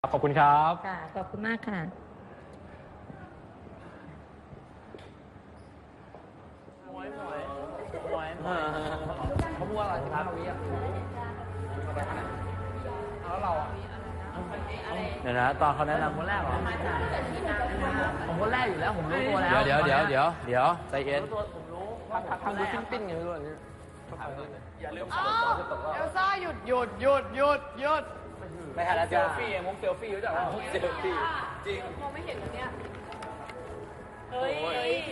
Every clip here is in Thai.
ขอบคุณครับ ค่ะ ขอบคุณมากค่ะเขาพูดว่าอะไรสิบห้าวิอะแล้วเราอะเดี๋ยวนะตอนเขาแนะนำคนแรกเหรอผมคนแรกอยู่แล้ว ผมรู้ตัวแล้ว เดี๋ยวเดี๋ยวเดี๋ยวเดี๋ยวเดี๋ยวใจเย็นรู้ตัวผมรู้ทำทำดูปิ้นปิ้นๆไงไม่รู้อันนี้อย่าลืมอ้าวเอลซ่าหยุดหยุดหยุดหยุดหยุด ไม่ทันแล้วเซลฟี่มุกเซลฟี่รู้จักไหมมุกเซลฟี่จริง มองไม่เห็นแล้วเนี่ย เฮ้ย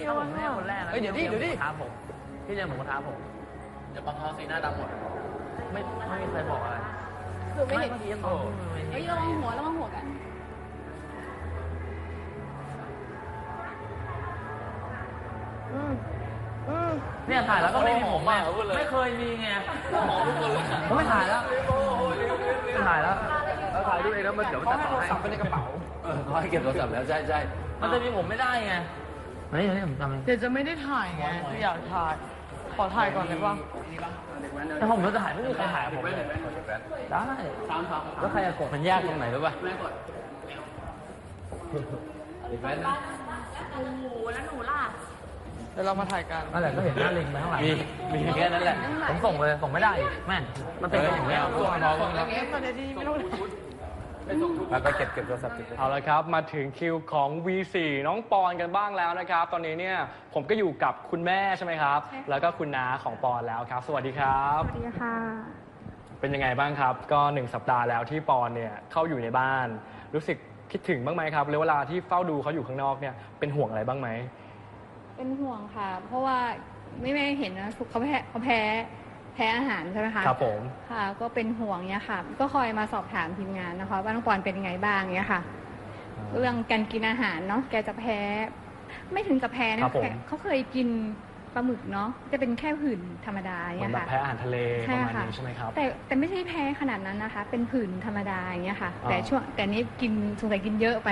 ถ้าผมไม่ใช่คนแรกนะเฮ้ยเดี๋ยวดิเดี๋ยวดิ ท้าผมพี่เรียนผมก็ท้าผมเดี๋ยวบางครั้งสีหน้าดำหมดไม่ไม่มีใครบอกอะไรคือไม่เห็นเมื่อกี้ยังบอกเฮ้ยระวังหัวระวังหัวกัน เนี่ยถ่ายแล้วก็ไม่มีผมอะไม่เคยมีไงผมไม่ถ่ายแล้วไม่ถ่ายแล้วแล้วถ่ายด้วย แล้วมันเดี๋ยวมันจะต่อให้ไปในกระเป๋า เออเขาให้เก็บโทรศัพท์แล้วใช่ใช่มันจะมีผมไม่ได้ไงเฮ้ยเฮ้ยผมทำเองเดี๋ยวจะไม่ได้ถ่ายไงคืออยากถ่าย ขอถ่ายก่อนได้ปะแต่ผมจะถ่ายไม่มีใครถ่ายผมเลยได้แล้วใครจะกดมันยากตรงไหนรู้ป่ะเดี๋ยวเรามาถ่ายกันนั่นแหละก็เห็นหน้าลิงไปข้างหลังมีมีแค่นั้นแหละผมส่งเลยส่งไม่ได้อีกแม่งมันเป็นอย่างเงี้ยตัวน้องแล้วเอฟมาเดี๋ยวดีไม่ต้อง แล้วก็เก็บเก็บโทรศัพท์ติดเอาละครับ มาถึงคิวของ V4 น้องปอนกันบ้างแล้วนะครับ ตอนนี้เนี่ยผมก็อยู่กับคุณแม่ใช่ไหมครับแล้วก็คุณน้าของปอนแล้วครับ สวัสดีครับ สวัสดีค่ะ เป็นยังไงบ้างครับ ก็หนึ่งสัปดาห์แล้วที่ปอนเนี่ยเข้าอยู่ในบ้าน รู้สึกคิดถึงบ้างไหมครับหรือเวลาที่เฝ้าดูเขาอยู่ข้างนอกเนี่ยเป็นห่วงอะไรบ้างไหม เป็นห่วงค่ะ เพราะว่าไม่ไม่เห็นนะเขาแพ้เขาแพ้ แพ้อาหารใช่ไหมคะครับผม ค่ะ ก็เป็นห่วงเนี้ยค่ะ ก็คอยมาสอบถามทีมงานนะคะ ว่าน้องปอนเป็นยังไงบ้างเนี้ยค่ะ เรื่องการกินอาหารเนาะแกจะแพ้ ไม่ถึงกับแพ้ครันะบผมแพ้เขาเคยกิน ปลาหมึกเนาะจะเป็นแค่ผื่นธรรมดาเหมือเนี้นยแบบค่ะ แพ้อาหารทะเลปใช่ระมาณค่ะ นี้ใช่ไหมครับ แต่แต่ไม่ใช่แพ้ขนาดนั้นนะคะ เป็นผื่นธรรมดาอย่างเงี้ยค่ะ อ๋อ แต่ช่วงแต่นี้กินสงสัยกินเยอะไป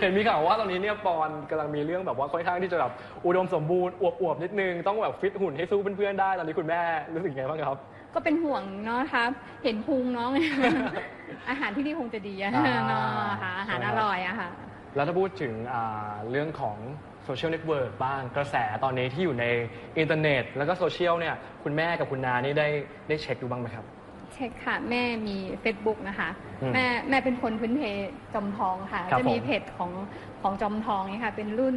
เห็นมีข่าวว่าตอนนี้เนี่ยปอนกำลังมีเรื่องแบบว่าค่อนข้างที่จะแบบอุดมสมบูรณ์อวบๆนิดนึงต้องแบบฟิตหุ่นให้สู้เพื่อนๆได้ตอนนี้คุณแม่รู้สึกยังไงบ้างครับ ก็เป็นห่วงเนาะครับ เห็นพุงน้อง อาหารที่นี่คงจะดีอะอ่าเนาะค่ะอาหารอร่อยอะค่ะ แล้วถ้าพูดถึงอ่าเรื่องของโซเชียลเน็ตเวิร์กบ้างกระแสตอนนี้ที่อยู่ในอินเทอร์เน็ต แล้วก็โซเชียลเนี่ยคุณแม่กับคุณนานี่ได้ได้เช็คดูบ้างไหมครับ เช็คค่ะ แม่มี Facebook นะคะ อืมแม่แม่เป็นคนพื้นเพจอมทองค่ะ ครับจะมีผมเพจของของจอมทองเนี่ยค่ะ เป็นรุ่น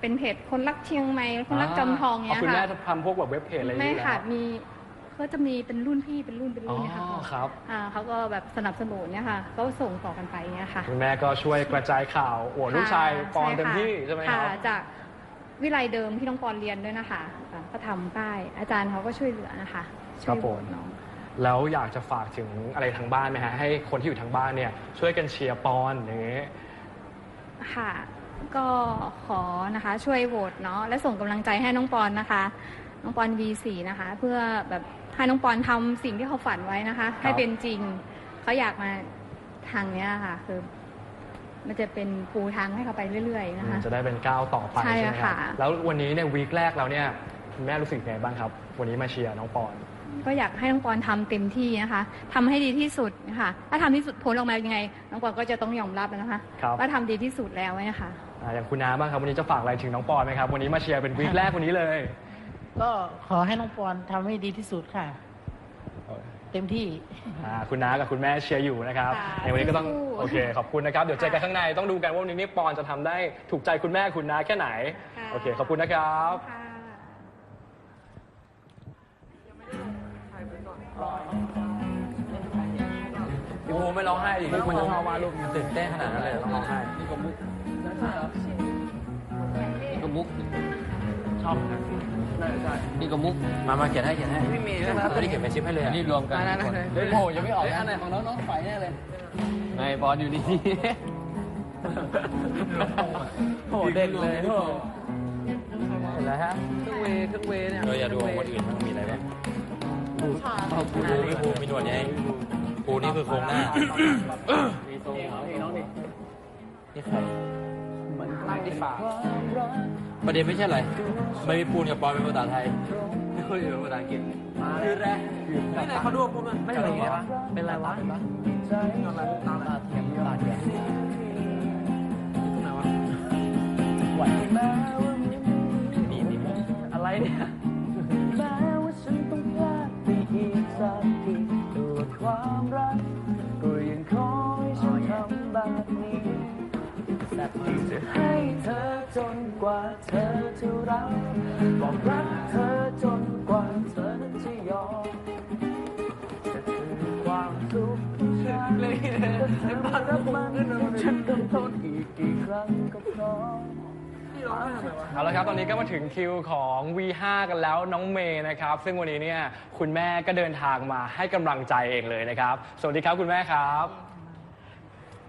เป็นเพจคนรักเชียงใหม่คนรักจอมทองเนี่ยคุณแม่ค่ะ ทำพวกแบบเว็บเพจอะไรอย่างแม่เงี้ยค่ะ มี ก็จะมีเป็นรุ่นพี่เป็นรุ่นเป็นรุ่นเนี่ยค่ะอ๋อครับ อ่าเขาก็แบบสนับสนุนเนี่ยค่ะก็ส่งต่อกันไปเนี่ยค่ะคุณแม่ก็ช่วยกระจายข่าวอวดลูกชายปอนเต็มที่ใช่ไหมครับค่ะจากวิไลเดิมที่น้องปอนเรียนด้วยนะคะค่ะก็ทำป้ายอาจารย์เขาก็ช่วยเหลือนะคะช่วยโหวตน้อง แล้วอยากจะฝากถึงอะไรทางบ้านไหมฮะให้คนที่อยู่ทางบ้านเนี่ยช่วยกันเชียร์ปอนอย่างเงี้ยค่ะ ก็ขอนะคะช่วยโหวตเนาะและส่งกำลังใจให้น้องปอนนะคะ น้องปอน V4 นะคะ เพื่อแบบ ให้น้องปอนทำสิ่งที่เขาฝันไว้นะคะ ให้เป็นจริง เขาอยากมาทางเนี้ยค่ะ คือ มันจะเป็นปูทางให้เขาไปเรื่อยๆนะคะจะได้เป็นก้าวต่อไปใช่ใช่ไหมครับ ค่ะ แล้ววันนี้เนี่ยวีคแรกแล้วเนี่ยคุณแม่รู้สึกยังไงบ้างครับ วันนี้มาเชียร์น้องปอน ก็อยากให้น้องปอนทำเต็มที่นะคะทำให้ดีที่สุดนะคะถ้าทำที่สุดผลออกมายังไง น้องปอนก็จะต้องยอมรับนะคะครับ ว่าทำดีที่สุดแล้วนะคะ อ่าอย่างคุณน้าบ้างครับวันนี้จะฝากอะไรถึงน้องปอนไหมครับ วันนี้มาเชียร์เป็นวีคแรกวันนี้เลย ก็ขอให้น้องปอนทำให้ดีที่สุดค่ะ เต็มที่ อ่าคุณน้ากับคุณแม่เชียร์อยู่นะครับค่ะในวันนี้ก็ต้องสู้ๆโอเคขอบคุณนะครับ เดี๋ยวเจอกันข้างในต้องดูกันว่าวันนี้นี่ปอนจะทำได้ถูกใจคุณแม่คุณน้าแค่ไหน ค่ะ โอเคขอบคุณนะครับ ค่ะ พี่ภูไม่ร้องไห้ดิมุกมันจะชอบวาดรูปมันตื่นเต้นขนาดนั้นเลยต้องร้องไห้นี่ก็มุกนี่ก็มุก ชอบนี่ก็มุก มา มาเขียนให้เขียนให้ไม่มีนะครับไม่ได้เขียนเป็นชิปให้เลยนี่รวมกันอันนั้นเลยเฮ้ยโผล่ยังไม่ออกอันไหนนะของน้องน้องไฟแน่เลยไงบอลอยู่นี่โอ้เด็กเลยโอ้เห็นแล้วฮะเครื่องเวย์เครื่องเวย์เนี่ยเราอย่าดูของคนอื่นมันมีอะไรบ้างปูพี่ภูมีหนวดไงปูนี่คือโครงหน้ามีทรงเขาเองน้องนี่นี่ใครเหมือ นนั่งที่ฝาประเด็นไม่ใช่อะไร ไม่มีปูนกับปอนเป็นภาษาไทย ไม่ค่อยเป็นภาษาอังกฤษคือแรกนี่ไหนเขาดูผมอะไม่เป็นไรวะเป็นไรวะใจตามตาเทียมตาเทียม เธอจะรักบอกรักเธอจนกว่าเธอนั้นจะยอมจะคือความทุกข์ของฉันถ้าเธอไม่รับมันฉันต้องทนอีกกี่ครั้งก็พร้อมเอาละครับตอนนี้ก็มาถึงคิวของ V5 กันแล้วน้องเมย์นะครับ ซึ่งวันนี้เนี่ยคุณแม่ก็เดินทางมาให้กำลังใจเองเลยนะครับ สวัสดีครับคุณแม่ครับ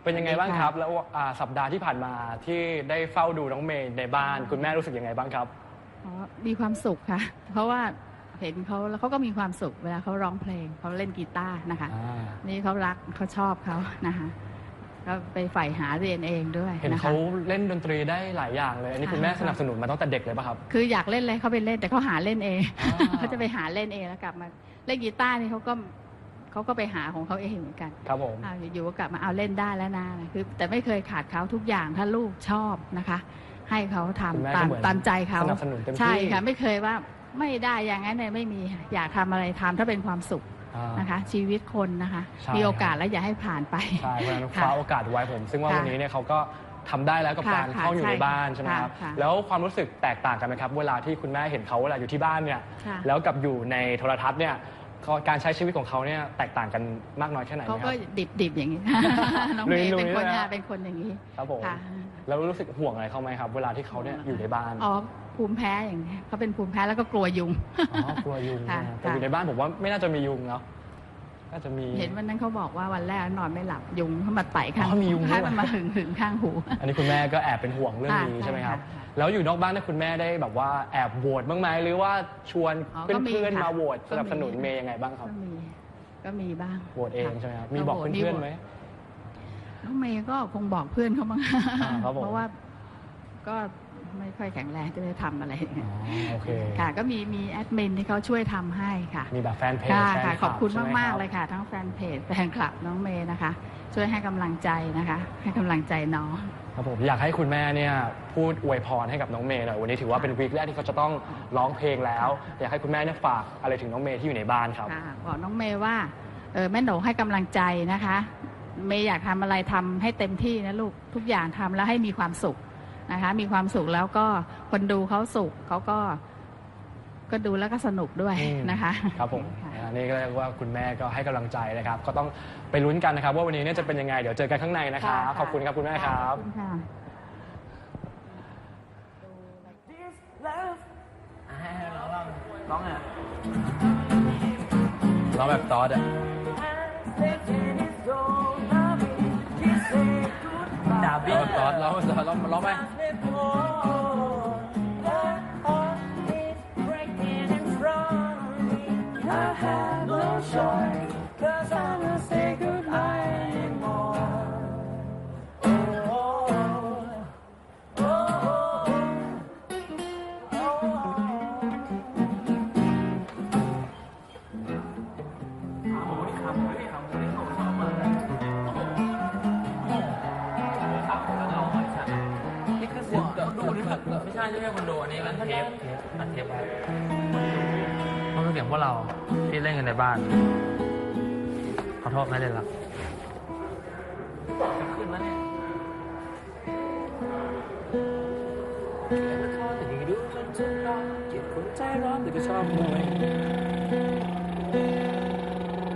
เป็นยังไงบ้างครับ แล้วอ่าสัปดาห์ที่ผ่านมาที่ได้เฝ้าดูน้องเมย์ในบ้าน คุณแม่รู้สึกยังไงบ้างครับ อ๋อมีความสุขค่ะ เพราะว่าเห็นเขาแล้วเขาก็มีความสุขเวลาเขาร้องเพลงเขาเล่นกีตาร์นะคะนี่เขารักเขาชอบเขานะคะก็ไปใฝ่หาเรียนเองด้วยเห็นนะคะ เขาเล่นดนตรีได้หลายอย่างเลย อันนี้คุณแม่สนับสนุนมาตั้งแต่เด็กเลยป่ะครับ คืออยากเล่นอะไรเขาไปเล่นแต่เขาหาเล่นเองอ่า เขาจะไปหาเล่นเองแล้วกลับมาเล่นกีตาร์นี่เขาก็ เขาก็ไปหาของเขาเองเหมือนกันครับผมอ่าอยู่ๆก็กลับมาเอาเล่นได้แล้วนะคือแต่ไม่เคยขาดเขาทุกอย่างถ้าลูกชอบนะคะ ให้เขาทำคุณแม่ตาก็มเหมือนตามใจเขาสนับสนุนเต็มที่ใช่ค่ะไม่เคยว่าไม่ได้อย่างนั้นเนี่ยไม่มีค่ะอยากทำอะไรทำถ้าเป็นความสุขอ่านะคะชีวิตคนนะคะใช่มีโอกาสแล้วอย่าให้ผ่านไปใช่เพราะฉะนั้นค่ะคว้าโอกาสไว้ผม ซึ่งว่าค่ะวันนี้เนี่ยเขาก็ทำได้แล้วกับค่ะการค่ะเข้าอยู่ใช่ในบ้านใช่ไหมครับค่ะแล้วความรู้สึกแตกต่างกันไหมครับ เวลาที่คุณแม่เห็นเขาเวลาอยู่ที่บ้านเนี่ยค่ะแล้วกับอยู่ในโทรทัศน์เนี่ย เขาการใช้ชีวิตของเขาเนี่ยแตกต่างกันมากน้อยแค่ไหนไหเขามคก็รับ ดิบดิบๆอย่างนี้ น้องเมย์ลุยๆเป็นคนใช่ไหมอะเป็นคนอย่างนี้ ครับผมค่ะ แล้วรู้สึกห่วงอะไรเขาไหมครับ เวลาที่เขาเนี่ยอยู่ในบ้านอ๋อภูมิแพ้อย่างนี้เขาเป็นภูมิแพ้แล้วก็กลัวยุงอ๋อกลัวยุงค่ะนะแต่อยู่ในบ้านผมว่าไม่น่าจะมียุงเนาะ น่าจะมี เห็นวันนั้นเขาบอกว่าวันแรกนอนไม่หลับยุงเข้ามาไต่ข้างอ๋อมียุงด้วย ให้มันมาหึงหึงข้างหู อันนี้คุณแม่ก็แอบเป็นห่วงเรื่องนี้ค่ะใช่ไหมครับ ใช่ค่ะแล้วอยู่นอกบ้านเนี่ยคุณแม่ได้แบบว่าแอบโหวตบ้างไหมหรือว่าชวนอ๋อเพื่ก็มีอนๆค่ะมาโหวตก็มีสนับสนุนเมย์ยังไงบ้างครับก็มี ก็มีบ้างโหวตเองค่ะ ใช่ไหมครับมีบอกโหวตเพื่อนๆไหม น้องเมย์ก็คงบอกเพื่อนเขาบ้างอ่าครับผม เพราะว่าก็ ไม่ค่อยแข็งแรงจะได้ทำอะไรอ๋อโอเคค่ะก็มีมีแอดมินที่เขาช่วยทำให้ค่ะ มีแบบแฟนเพจค่ะแฟนค่ะคขลัอบคุณใช่ไหมากรับๆเลยค่ะ ทั้งแฟนเพจแฟนคลับน้องเมย์นะคะ ช่วยให้กำลังใจนะคะ ให้กำลังใจน้อง ครับผมอยากให้คุณแม่เนี่ยพูดอวยพรให้กับน้องเมย์หน่อยวันนี้ถือว่าเป็นวีคแรกที่เขาจะต้องร้องเพลงแล้ว อยากให้คุณแม่เนี่ยฝากอะไรถึงน้องเมย์ที่อยู่ในบ้านครับ ค่ะบอกน้องเมย์ว่าเออแม่หนูให้กำลังใจนะคะ เมย์อยากทำอะไรทำให้เต็มที่นะลูกทุกอย่างทำแล้วให้มีความสุข นะคะ มีความสุขแล้วก็คนดูเขาสุขเขาก็ก็ดูแล้วก็สนุกด้วยอืมนะคะครับผมค่ะอันนี้ก็เรียกว่าคุณแม่ก็ให้กำลังใจนะครับ ก็ต้องไปลุ้นกันนะครับ ว่าวันนี้เนี่ยจะเป็นยังไงเดี๋ยวเจอกันข้างในนะครับขอบคุณครับคุณแม่ครับขอบคุณค่ะร้องไงเราแบบตอดอะ ดาบี้ตอดเราเราเราร้องไหมนี่คือ แบบไม่ใช่ไม่ใช่คอนโดอันนี้มันเทปอัดเทปไว้มันเป็นเสียงพวกเราที่เล่นกันในบ้าน ขอโทษไม่เล่นละขึ้นแล้วเนี่ยแต่ดีดูจนจนร้อนเกลียดคนใจร้อนแต่ก็ชอบมวย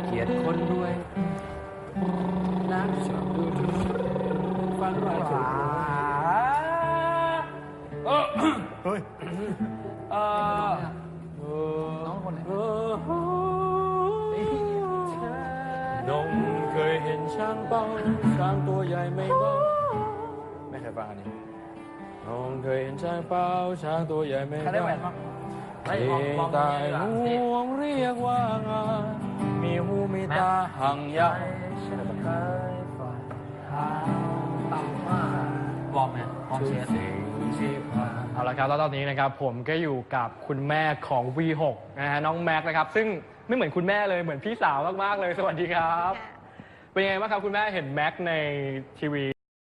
เกลียดคนด้วยนักชอบดูทุกฟันไหวสุด เฮ้ยเออน้องคนไหนดงเคยเห็นช้างเป้าช้างตัวใหญ่ไม่เบาไม่เคยฟังอันนี้ดงเคยเห็นช้างเป้าช้างตัวใหญ่ไม่ใครได้เบาแหวนบ้างเฮ้ยเอมองมองตายหลังงสิวงเรียกว่างานมีหูมีตาหังยาวฉันเคยฝันหาต่ำมาก วอร์มไงวอร์มเชียร์เอาละครับแล้วตอนนี้นะครับผมก็อยู่กับคุณแม่ของ V6 นะฮะน้องแม็กซ์นะครับ ซึ่งไม่เหมือนคุณแม่เลยเหมือนพี่สาวมากๆเลย สวัสดีครับ เป็นยังไงบ้างครับคุณแม่เห็นแม็กในทีวี